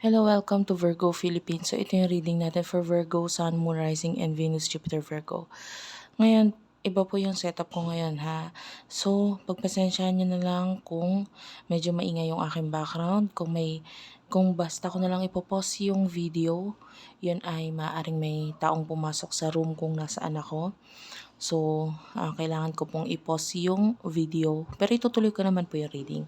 Hello, welcome to Virgo Philippines. So, ito yung reading natin for Virgo, Sun, Moon, Rising, and Venus, Jupiter, Virgo. Ngayon, iba po yung setup ko ngayon ha. So, pagpasensyahan nyo na lang kung medyo maingay yung aking background. Kung may, kung basta ko na lang ipopost yung video, yun ay maaring may taong pumasok sa room kung nasaan ako. So, ah, kailangan ko pong i-post yung video. Pero itutuloy ko naman po yung reading.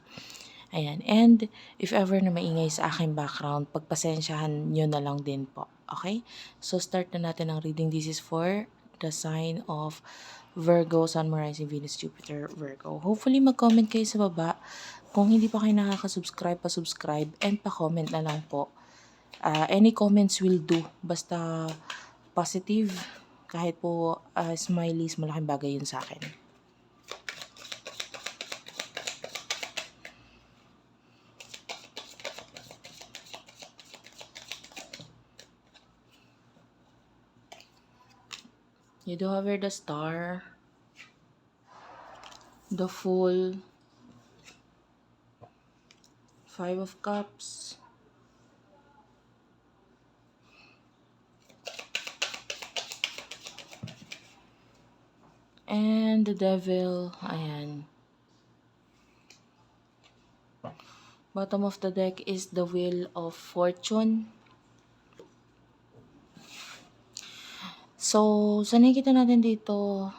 Ayan. And if ever na maingay sa aking background, pagpasensyahan nyo na lang din po. Okay? So, start na natin ang reading. This is for the sign of Virgo, Sun, Rising, Venus, Jupiter, Virgo. Hopefully, mag-comment kayo sa baba. Kung hindi pa kayo nakaka-subscribe, pa-subscribe and pa-comment na lang po. Ah, any comments will do. Basta positive. Kahit po ah, smileys, malaking bagay yun sa akin. You do have the star, the full, five of cups, and the devil. Ayan. Bottom of the deck is the wheel of fortune. So, sa nakikita natin dito,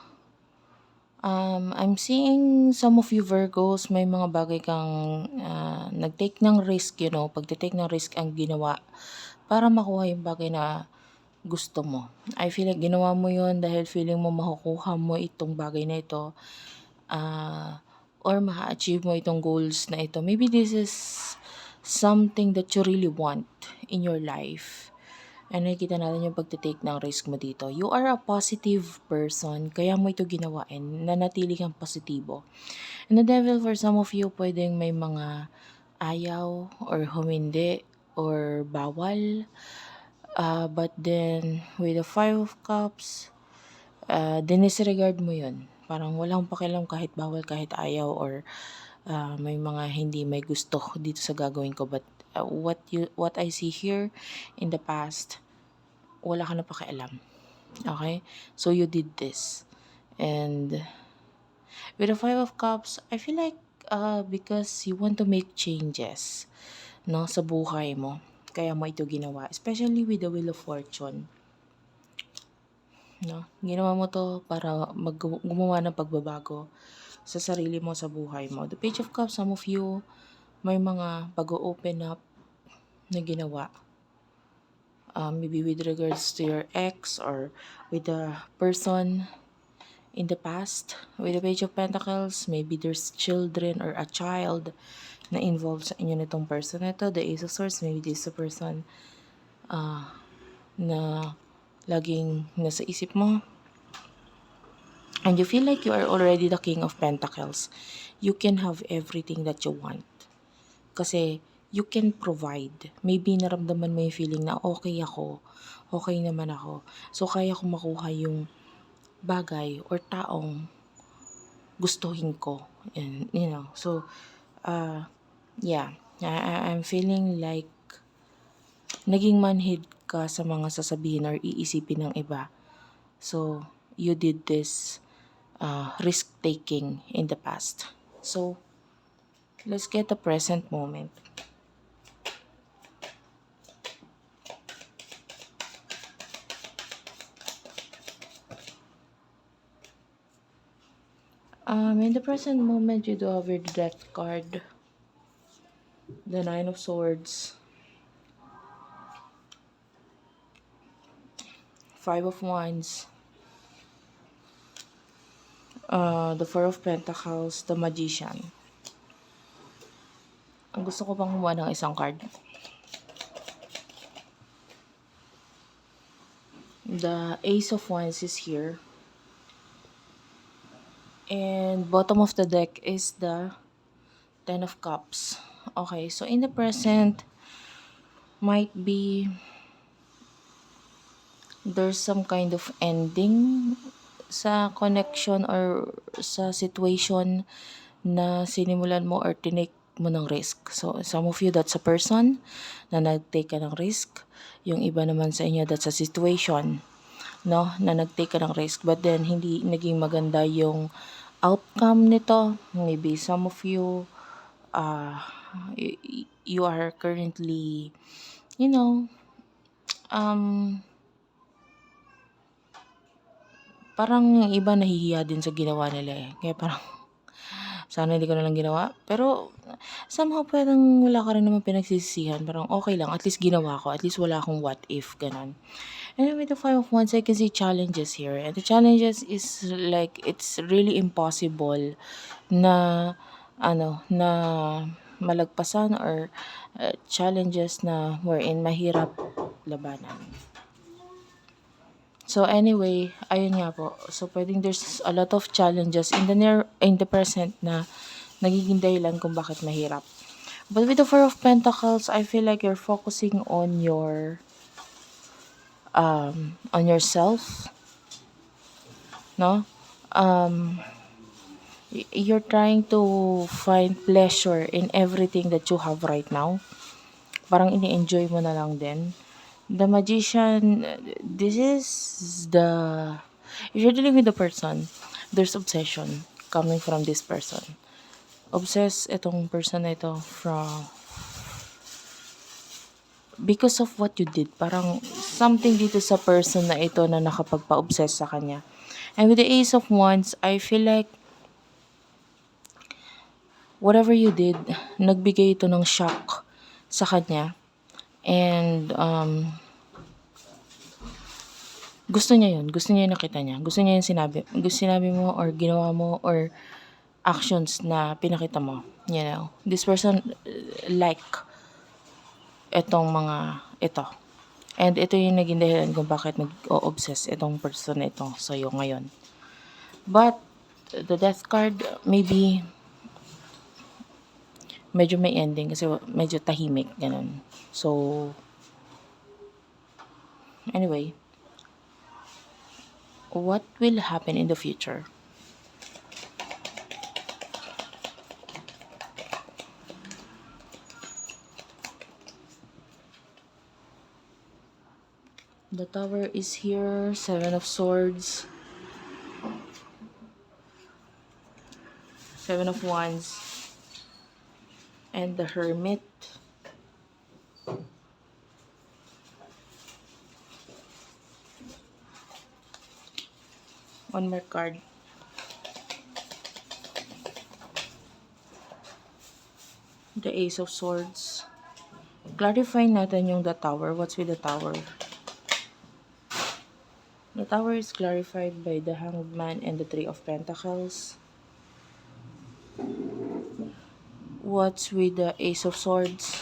um, I'm seeing some of you Virgos, may mga bagay kang ah, nag-take ng risk, you know, pagte-take ng risk ang ginawa para makuha yung bagay na gusto mo. I feel like ginawa mo yon dahil feeling mo makukuha mo itong bagay na ito ah, or ma-achieve mo itong goals na ito. Maybe this is something that you really want in your life. And nakikita natin yung pagtitake ng risk mo dito. You are a positive person, kaya mo ito ginawain, nanatili kang positibo. And the devil for some of you, pwedeng may mga ayaw or humindi or bawal. Uh, but then, with the five of cups, uh, dinisregard mo yun. Parang walang pakialam kahit bawal, kahit ayaw, or uh, may mga hindi may gusto dito sa gagawin ko. But uh, what you what I see here in the past, wala ka na pakialam. Okay? So you did this. And with the five of cups, I feel like uh, because you want to make changes no sa buhay mo. Kaya mo ito ginawa. Especially with the Wheel of Fortune. No? Ginawa mo to para mag gumawa ng pagbabago sa sarili mo sa buhay mo. The Page of Cups, some of you may mga pag-open up na ginawa. Um, maybe with regards to your ex or with the person in the past. With the Page of Pentacles, maybe there's children or a child na involved sa inyo nitong person na ito. The Ace of Swords, maybe this is a person uh, na laging nasa isip mo. And you feel like you are already the King of Pentacles. You can have everything that you want. Kasi you can provide. Maybe naramdaman mo yung feeling na okay ako, okay naman ako. So kaya ko makuha yung bagay or taong gustuhin ko. And, you know, so, uh, yeah, I, I'm feeling like naging manhid ka sa mga sasabihin or iisipin ng iba. So, you did this uh, risk-taking in the past. So, let's get the present moment. Um, in the present moment, you do have your death card. The Nine of Swords. Five of Wands. Uh, the Four of Pentacles. The Magician. Gusto ko pang kumuha ng isang card. The Ace of Wands is here. And bottom of the deck is the Ten of Cups. Okay, so in the present, might be there's some kind of ending sa connection or sa situation na sinimulan mo or tinake mo ng risk. So, some of you, that's a person na nag-take ka ng risk. Yung iba naman sa inyo, that's a situation, no? Na nag-take ka ng risk. But then, hindi naging maganda yung outcome nito. Maybe some of you, uh, you are currently, you know, um, parang yung iba nahihiya din sa ginawa nila eh. Kaya parang, sana hindi ko na lang ginawa. Pero, somehow parang wala ka rin naman pinagsisisihan. Parang okay lang, at least ginawa ko. At least wala akong what if, ganun. And with the five of wands, I can see challenges here. And the challenges is like, it's really impossible na, ano, na malagpasan or uh, challenges na wherein mahirap labanan. So anyway, ayun nga po. So pwedeng there's a lot of challenges in the near in the present na nagiging dahilan kung bakit mahirap. But with the Four of Pentacles, I feel like you're focusing on your um on yourself. No? Um you're trying to find pleasure in everything that you have right now. Parang ini-enjoy mo na lang din. The magician, this is the, if you're dealing with the person, there's obsession coming from this person. Obsessed itong person na ito from, because of what you did. Parang something dito sa person na ito na nakapagpa-obsess sa kanya. And with the Ace of Wands, I feel like whatever you did, nagbigay ito ng shock sa kanya. And um, gusto niya yun. Gusto niya yung nakita niya. Gusto niya yung sinabi. Gusto sinabi mo or ginawa mo or actions na pinakita mo. You know, this person uh, like itong mga ito. And ito yung naging dahilan kung bakit nag-o-obsess itong person na ito sa'yo ngayon. But, the death card, maybe, medyo may ending kasi medyo tahimik, ganun. So, anyway, what will happen in the future? The tower is here, seven of swords, seven of wands, and the hermit. One more card. The ace of swords. Clarify natin yung the tower. What's with the tower? The tower is clarified by the hanged man and the three of pentacles. What's with the ace of swords?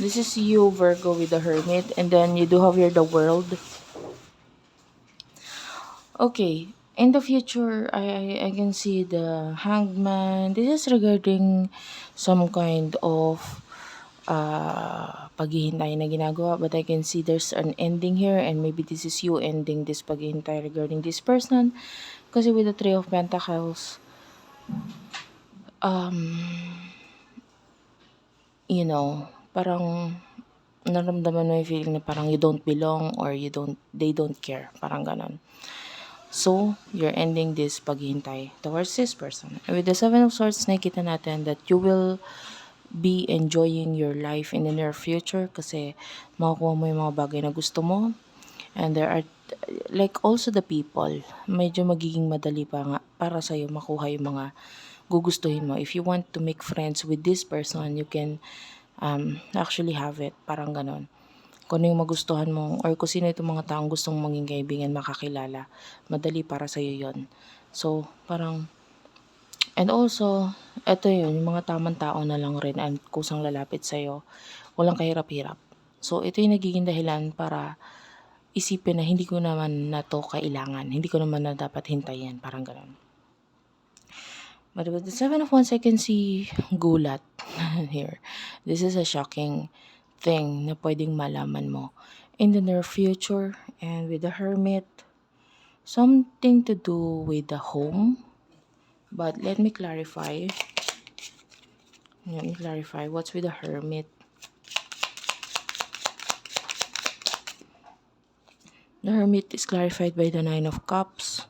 This is you, Virgo, with the hermit. And then you do have here the world. Okay. In the future, I, I, I can see the hanged man. This is regarding some kind of uh, paghihintay na ginagawa. But I can see there's an ending here. And maybe this is you ending this paghihintay regarding this person. Kasi with the Three of Pentacles, um, you know, parang naramdaman mo yung feeling na parang you don't belong or you don't, they don't care. Parang ganon. So, you're ending this paghihintay towards this person. And with the Seven of Swords, nakikita natin that you will be enjoying your life in the near future kasi makukuha mo yung mga bagay na gusto mo. And there are, like also the people, medyo magiging madali pa nga para sa'yo makuha yung mga gugustuhin mo. If you want to make friends with this person, you can um, actually have it. Parang ganon. Kung ano yung magustuhan mo or kung sino itong mga taong gustong maging kaibigan, makakilala, madali para sa'yo yon So, parang, and also, eto yun, yung mga tamang tao na lang rin and kusang lalapit sa'yo, walang kahirap-hirap. So, ito yung nagiging dahilan para isipin na hindi ko naman na to kailangan. Hindi ko naman na dapat hintayin. Parang ganun. But with the Seven of Wands, I can see gulat here. This is a shocking thing na pwedeng malaman mo in the near future. And with the Hermit, something to do with the home. But let me clarify. Let me clarify what's with the hermit. The hermit is clarified by the nine of cups.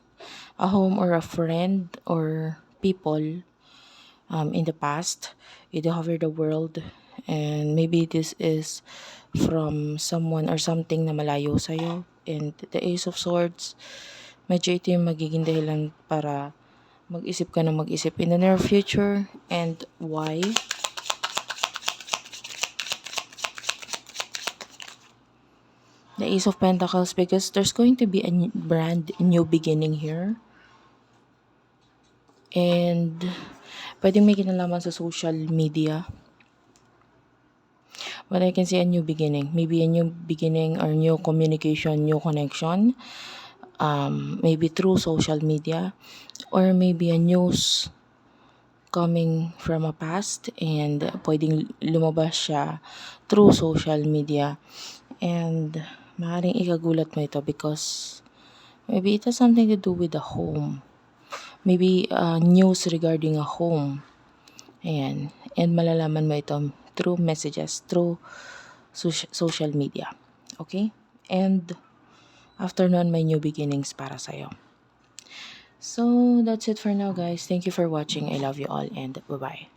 A home or a friend or people um, in the past. You hover the world and maybe this is from someone or something na malayo sa'yo. And the Ace of Swords, medyo ito yung magiging dahilan para mag-isip ka na mag-isip in the near future. And why? The Ace of Pentacles because there's going to be a brand new beginning here. And pwedeng may kinalaman sa social media. But I can see a new beginning. Maybe a new beginning or new communication, new connection. Um, maybe through social media. Or maybe a news coming from a past and pwedeng lumabas siya through social media. And maaaring ikagulat mo ito because maybe it has something to do with the home. Maybe uh, news regarding a home. Ayan. And malalaman mo ito through messages, through soci- social media. Okay? And after nun, may new beginnings para sa'yo. So, that's it for now, guys. Thank you for watching. I love you all and bye-bye.